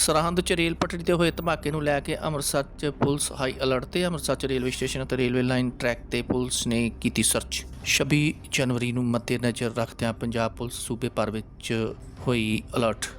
ਸਰਹੰਦ ਚ ਰੇਲ ਪਟੜੀ ਤੇ ਹੋਏ ਧਮਾਕੇ ਨੂੰ ਲੈ ਕੇ ਅੰਮ੍ਰਿਤਸਰ ਚ ਪੁਲਿਸ ਹਾਈ ਅਲਰਟ ਤੇ ਅੰਮ੍ਰਿਤਸਰ ਚ ਰੇਲਵੇ ਸਟੇਸ਼ਨ ਅਤੇ ਰੇਲਵੇ ਲਾਈਨ ਟਰੈਕ ਤੇ ਪੁਲਿਸ ਨੇ ਕੀਤੀ ਸਰਚ। 26 ਜਨਵਰੀ ਨੂੰ ਮੱਦੇਨਜ਼ਰ ਰੱਖਦਿਆਂ ਪੰਜਾਬ ਪੁਲਿਸ ਸੂਬੇ ਭਰ ਵਿੱਚ ਹੋਈ ਅਲਰਟ।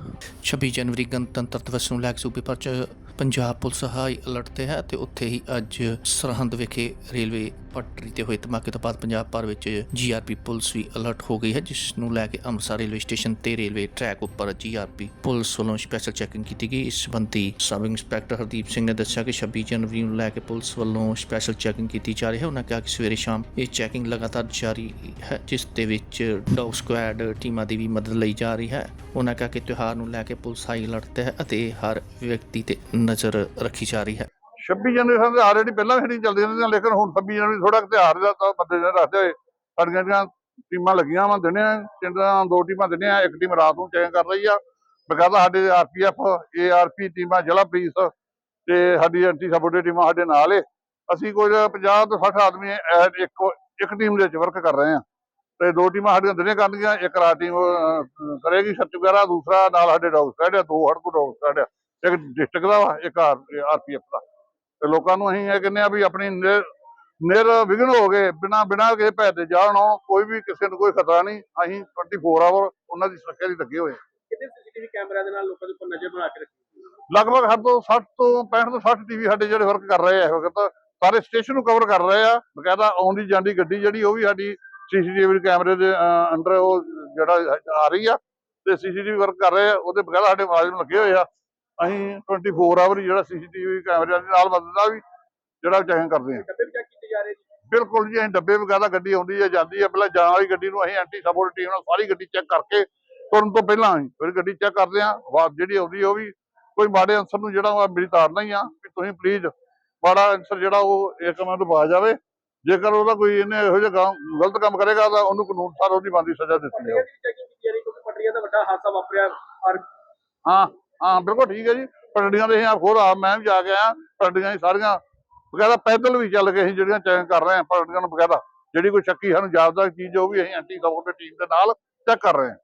26 ਜਨਵਰੀ ਗਣਤੰਤਰ ਦਿਵਸ ਨੂੰ ਲੈ ਕੇ ਸੂਬੇ ਭਰ ਚ ਪੰਜਾਬ ਪੁਲਿਸ ਹਾਈ ਅਲਰਟ ਤੇ ਹੈ ਤੇ ਉੱਥੇ ਹੀ ਅੱਜ ਸਰਹੰਦ ਵਿਖੇ ਰੇਲਵੇ ਪਟੜੀ ਤੇ ਹੋਏ ਧਮਾਕੇ ਤੋਂ ਬਾਅਦ ਪੰਜਾਬ ਭਰ ਵਿੱਚ ਜੀਆਰਪੀ ਪੁਲਿਸ ਵੀ ਅਲਰਟ ਹੋ ਗਈ ਹੈ, ਜਿਸ ਨੂੰ ਲੈ ਕੇ ਅੰਮ੍ਰਿਤਸਰ ਰੇਲਵੇ ਸਟੇਸ਼ਨ ਤੇ ਰੇਲਵੇ ਟਰੈਕ ਉੱਪਰ ਜੀਆਰਪੀ ਪੁਲਿਸ ਵੱਲੋਂ ਸਪੈਸ਼ਲ ਚੈਕਿੰਗ ਕੀਤੀ ਗਈ। ਇਸ ਸੰਬੰਧੀ ਸਬ ਇੰਸਪੈਕਟਰ ਹਰਦੀਪ ਸਿੰਘ ਨੇ ਦੱਸਿਆ ਕਿ 26 ਜਨਵਰੀ ਨੂੰ ਲੈ ਕੇ ਪੁਲਿਸ ਵੱਲੋਂ ਸਪੈਸ਼ਲ ਚੈਕਿੰਗ ਕੀਤੀ ਜਾ ਰਹੀ ਹੈ। ਉਹਨਾਂ ਕਿਹਾ ਕਿ ਸਵੇਰੇ ਸ਼ਾਮ ਇਹ ਚੈਕਿੰਗ ਲਗਾਤਾਰ ਜਾਰੀ ਹੈ, ਜਿਸ ਦੇ ਵਿੱਚ ਡੌਗ ਸਕੁਐਡ ਟੀਮਾਂ ਦੀ ਵੀ ਮਦਦ ਲਈ ਜਾ ਰਹੀ ਹੈ। ਉਹਨਾਂ ਕਿਹਾ ਕਿ ਤਿਉਹਾਰ ਨੂੰ ਲੈ ਕੇ ਪੁਲਿਸ ਹਾਈ ਅਲਰਟ ਤੇ ਹੈ ਅਤੇ ਹਰ ਵਿਅਕਤੀ ਤੇ ਨਜ਼ਰ ਰੱਖੀ ਜਾ ਰਹੀ ਹੈ। 26 ਜਨਵਰੀ ਸਾਨੂੰ ਆਲਰੇਡੀ ਪਹਿਲਾਂ ਵੀ ਸ਼ੂਟਿੰਗ ਚੱਲਦੀ ਰਹਿੰਦੀ ਲੇਕਿਨ ਹੁਣ 26 ਜਨਵਰੀ ਥੋੜਾ ਤਿਉਹਾਰ ਦਾ ਤਾਂ ਬੰਦੇ ਨੇ ਰੱਖਦੇ ਹੋਏ, ਸਾਡੀਆਂ ਜਿਹੜੀਆਂ ਟੀਮਾਂ ਲੱਗੀਆਂ ਵਾ, ਦਿਨੇ ਚਿੰਦਾਂ ਦੋ ਟੀਮਾਂ ਦਿਨੇ ਆ, ਇੱਕ ਟੀਮ ਰਾਤ ਨੂੰ ਚੈਕਿੰਗ ਕਰ ਰਹੀ ਆ। ਬਕਾਇਦਾ ਸਾਡੇ ਆਰਪੀਐਫ, ਏਆਰਪੀ ਟੀਮਾਂ, ਜ਼ਿਲ੍ਹਾ ਪੁਲਿਸ ਤੇ ਸਾਡੀ ਐਂਟੀ ਸਬੋਡੇ ਟੀਮਾਂ ਸਾਡੇ ਨਾਲ ਏ। ਅਸੀਂ ਕੁਝ 50 ਤੋਂ 60 ਆਦਮੀ ਇੱਕ ਇੱਕ ਟੀਮ ਦੇ ਵਿੱਚ ਵਰਕ ਕਰ ਰਹੇ ਆ। ਤੇ ਦੋ ਟੀਮਾਂ ਸਾਡੀਆਂ ਦਿਨੇ ਕਰਨਗੀਆਂ, ਇੱਕ ਰਾਤ ਟੀਮ ਕਰੇਗੀ ਸੱਚ ਵਗੈਰਾ ਦੂਸਰਾ ਨਾਲ ਸਾਡੇ ਡੌਗ ਸਟੈਡ ਆ, ਦੋ ਹੜਕੂ ਡੌਗ ਸਟੈਡ ਆ। ਇੱਕ ਡਿਸਟ੍ਰਿਕਟ ਦਾ ਵਾ, ਇੱਕ ਆਰਪੀਐਫ ਦਾ। ਤੇ ਲੋਕਾਂ ਨੂੰ ਅਸੀਂ ਇਹ ਕਹਿੰਦੇ ਆ ਵੀ ਆਪਣੀ ਨਿਰ ਵਿਘਨ ਹੋ ਗਏ ਬਿਨਾ ਬਿਨਾ ਕਿਸੇ ਭੈ ਤੇ ਜਾਣ ਕੋਈ ਵੀ ਕਿਸੇ ਨੂੰ ਕੋਈ ਖਤਰਾ ਨਹੀਂ ਅਸੀਂ 24 ਆਵਰ ਉਹਨਾਂ ਦੀ ਸੁਰੱਖਿਆ ਲਈ ਲੱਗੇ ਹੋਏ। ਕਿੰਨੇ ਸੀਸੀਟੀਵੀ ਕੈਮਰਿਆਂ ਦੇ ਨਾਲ ਲੋਕਾਂ ਦੇ ਉੱਪਰ ਨਜ਼ਰ ਬਣਾ ਕੇ ਰੱਖੀ ਲਗਭਗ ਹੱਦ ਤੋਂ 60 ਤੋਂ 65 ਤੋਂ 60 ਟੀਵੀ ਸਾਡੇ ਜਿਹੜੇ ਵਰਕ ਕਰ ਰਹੇ ਆ ਇਸ ਵਕਤ ਸਾਰੇ ਸਟੇਸ਼ਨ ਨੂੰ ਕਵਰ ਕਰ ਰਹੇ ਆ ਬਕਾਇਦਾ ਆਉਂਦੀ ਜਾਂਦੀ ਗੱਡੀ ਜਿਹੜੀ ਉਹ ਵੀ ਸਾਡੀ ਸੀਸੀਟੀਵੀ ਕੈਮਰੇ ਦੇ ਅੰਡਰ ਉਹ ਜਿਹੜਾ ਆ ਰਹੀ ਆ ਤੇ ਸੀਸੀਟੀਵੀ ਵਰਕ ਕਰ ਰਹੇ ਆ ਉਹਦੇ ਬਕਾਇਦਾ ਸਾਡੇ ਮੁਲਾਜ਼ਮ ਲੱਗੇ ਹੋਏ ਆ ਅਸੀਂ 24 ਆਵਰ ਜਿਹੜਾ ਸੀਸੀਟੀਵੀ ਕੈਮਰਿਆਂ ਦੇ ਨਾਲ ਮਦਦ ਵੀ ਜਿਹੜਾ ਚੈਕਿੰਗ ਕਰਦੇ ਆ। ਡੱਬੇ ਵੀ ਚੈੱਕ ਕੀਤੇ ਜਾ ਰਹੇ ਜੀ? ਬਿਲਕੁਲ ਜੀ ਅਸੀਂ ਡੱਬੇ ਵਗੈਰਾ ਗੱਡੀ ਆਉਂਦੀ ਹੈ ਜਾਂਦੀ ਹੈ ਪਹਿਲਾਂ ਜਾਣ ਵਾਲੀ ਗੱਡੀ ਨੂੰ ਅਸੀਂ ਐਂਟੀ ਸਪੋਰਟ ਟੀਮ ਨਾਲ ਸਾਰੀ ਗੱਡੀ ਚੈੱਕ ਕਰਕੇ ਤੁਰਨ ਤੋਂ ਪਹਿਲਾਂ ਅਸੀਂ ਫਿਰ ਗੱਡੀ ਚੈੱਕ ਕਰਦੇ ਹਾਂ ਆਵਾਜ਼ ਜਿਹੜੀ ਆਉਂਦੀ ਹੈ ਉਹ ਵੀ ਕੋਈ ਮਾੜੇ ਅਨਸਰ ਨੂੰ ਜਿਹੜਾ ਮੇਰੀ ਤਾੜਨਾ ਹੀ ਆ ਵੀ ਤੁਸੀਂ ਪਲੀਜ਼ ਮਾੜਾ ਅਨਸਰ ਜਿਹੜਾ ਉਹ ਇੱਕ ਮਿੰਟ ਪਾ ਜਾਵੇ। ਜੇਕਰ ਉਹਦਾ ਕੋਈ ਇਹਨੇ ਇਹੋ ਜਿਹਾ ਗਲਤ ਕੰਮ ਕਰੇਗਾ ਤਾਂ ਉਹਨੂੰ ਕਾਨੂੰਨ ਅਨੁਸਾਰ ਉਹਦੀ ਬਣਦੀ ਸਜ਼ਾ ਦਿੱਤੀ ਜਾਵੇ ਦਾ ਵੱਡਾ ਹਾਦਸਾ ਵਾਪਰਿਆ। ਹਾਂ। ਹਾਂ, ਬਿਲਕੁਲ ਠੀਕ ਹੈ ਜੀ। ਪਟੜੀਆਂ ਦੇ ਅਸੀਂ ਖੁਦ ਆ ਮੈਂ ਵੀ ਜਾ ਕੇ ਆਇਆ ਪਟੜੀਆਂ ਹੀ ਸਾਰੀਆਂ। ਬਕਾਇਦਾ ਪੈਦਲ ਵੀ ਚੱਲ ਕੇ ਅਸੀਂ ਜਿਹੜੀਆਂ ਚੈੱਕ ਕਰ ਰਹੇ ਹਾਂ ਪਟੜੀਆਂ ਨੂੰ ਬਕਾਇਦਾ। ਜਿਹੜੀ ਕੋਈ ਸ਼ੱਕੀ ਸਾਨੂੰ ਜਾਪਦਾ ਚੀਜ਼, ਉਹ ਵੀ ਅਸੀਂ ਐਂਟੀ ਸਪੋਰਟ ਟੀਮ ਦੇ ਨਾਲ ਚੈੱਕ ਕਰ ਰਹੇ ਹਾਂ।